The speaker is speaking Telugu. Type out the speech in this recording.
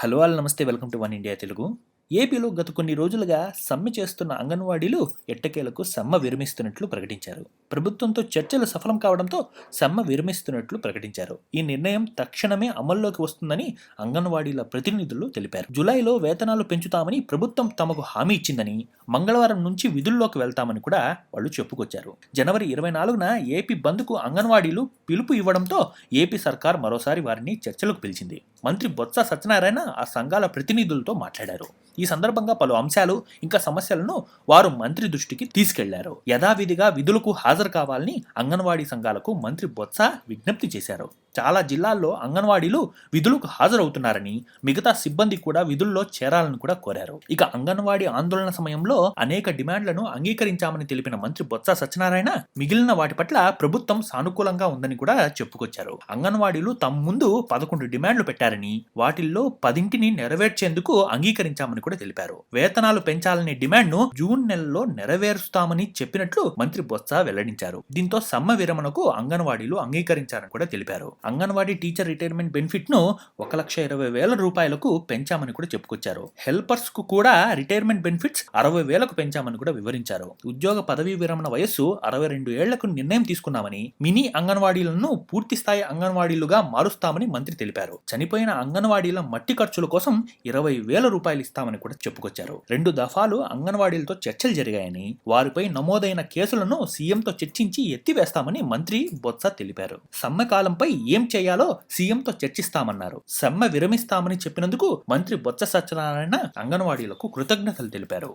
హలో ఆల్ నమస్తే welcome to One India Telugu. ఏపీలో గత కొన్ని రోజులుగా సమ్మె చేస్తున్న అంగన్వాడీలు ఎట్టకేలకు సమ్మె విరమిస్తున్నట్లు ప్రకటించారు. ప్రభుత్వంతో చర్చలు సఫలం కావడంతో సమ్మె విరమిస్తున్నట్లు ప్రకటించారు. ఈ నిర్ణయం తక్షణమే అమల్లోకి వస్తుందని అంగన్వాడీల ప్రతినిధులు తెలిపారు. జూలైలో వేతనాలు పెంచుతామని ప్రభుత్వం తమకు హామీ ఇచ్చిందని మంగళవారం నుంచి విధుల్లోకి వెళ్తామని కూడా వాళ్ళు చెప్పుకొచ్చారు. జనవరి ఇరవై నాలుగున ఏపీ బంద్కు అంగన్వాడీలు పిలుపు ఇవ్వడంతో ఏపీ సర్కార్ మరోసారి వారిని చర్చలకు పిలిచింది. మంత్రి బొత్స సత్యనారాయణ ఆ సంఘాల ప్రతినిధులతో మాట్లాడారు. ఈ సందర్భంగా పలు అంశాలు ఇంకా సమస్యలను వారు మంత్రి దృష్టికి తీసుకెళ్ళారు. యథావిధిగా విధులకు హాజరు కావాలని అంగన్వాడీ సంఘాలకు మంత్రి బొత్స విజ్ఞప్తి చేశారు. చాలా జిల్లాల్లో అంగన్వాడీలు విధులకు హాజరవుతున్నారని మిగతా సిబ్బంది కూడా విధుల్లో చేరాలని కూడా కోరారు. ఇక అంగన్వాడీ ఆందోళన సమయంలో అనేక డిమాండ్లను అంగీకరించామని తెలిపిన మంత్రి బొత్స సత్యనారాయణ మిగిలిన వాటి పట్ల ప్రభుత్వం సానుకూలంగా ఉందని కూడా చెప్పుకొచ్చారు. అంగన్వాడీలు తమ ముందు పదకొండు డిమాండ్లు పెట్టారని వాటిల్లో పదింటిని నెరవేర్చేందుకు అంగీకరించామని కూడా తెలిపారు. వేతనాలు పెంచాలనే డిమాండ్ను జూన్ నెలలో నెరవేరుస్తామని చెప్పినట్లు మంత్రి బొత్స వెల్లడించారు. దీంతో సమ్మ విరమణకు అంగన్వాడీలు అంగీకరించారని కూడా తెలిపారు. అంగన్వాడీ టీచర్ రిటైర్మెంట్ బెనిఫిట్ను ఒక లక్ష ఇరవై వేల రూపాయలకు పెంచామని కూడా చెప్పుకొచ్చారు. హెల్పర్స్కు కూడా రిటైర్మెంట్ బెనిఫిట్స్ అరవై వేలకు పెంచామని కూడా వివరించారు. ఉద్యోగ పదవీ విరమణ వయస్సు అరవై రెండు ఏళ్ళకు నిర్ణయం తీసుకున్నామని మినీ అంగన్వాడీలను పూర్తి స్థాయి అంగన్వాడీలుగా మారుస్తామని మంత్రి తెలిపారు. చనిపోయిన అంగన్వాడీల మట్టి ఖర్చుల కోసం ఇరవై వేల రూపాయలు ఇస్తామని కూడా చెప్పుకొచ్చారు. రెండు దఫాలు అంగన్వాడీలతో చర్చలు జరిగాయని వారిపై నమోదైన కేసులను సీఎంతో చర్చించి ఎత్తివేస్తామని మంత్రి బొత్స తెలిపారు. సమ్మె కాలంపై ఏం చేయాలో సీఎంతో చర్చిస్తామన్నారు. సమ్మె విరమిస్తామని చెప్పినందుకు మంత్రి బొత్స సత్యనారాయణ అంగన్వాడీలకు కృతజ్ఞతలు తెలిపారు.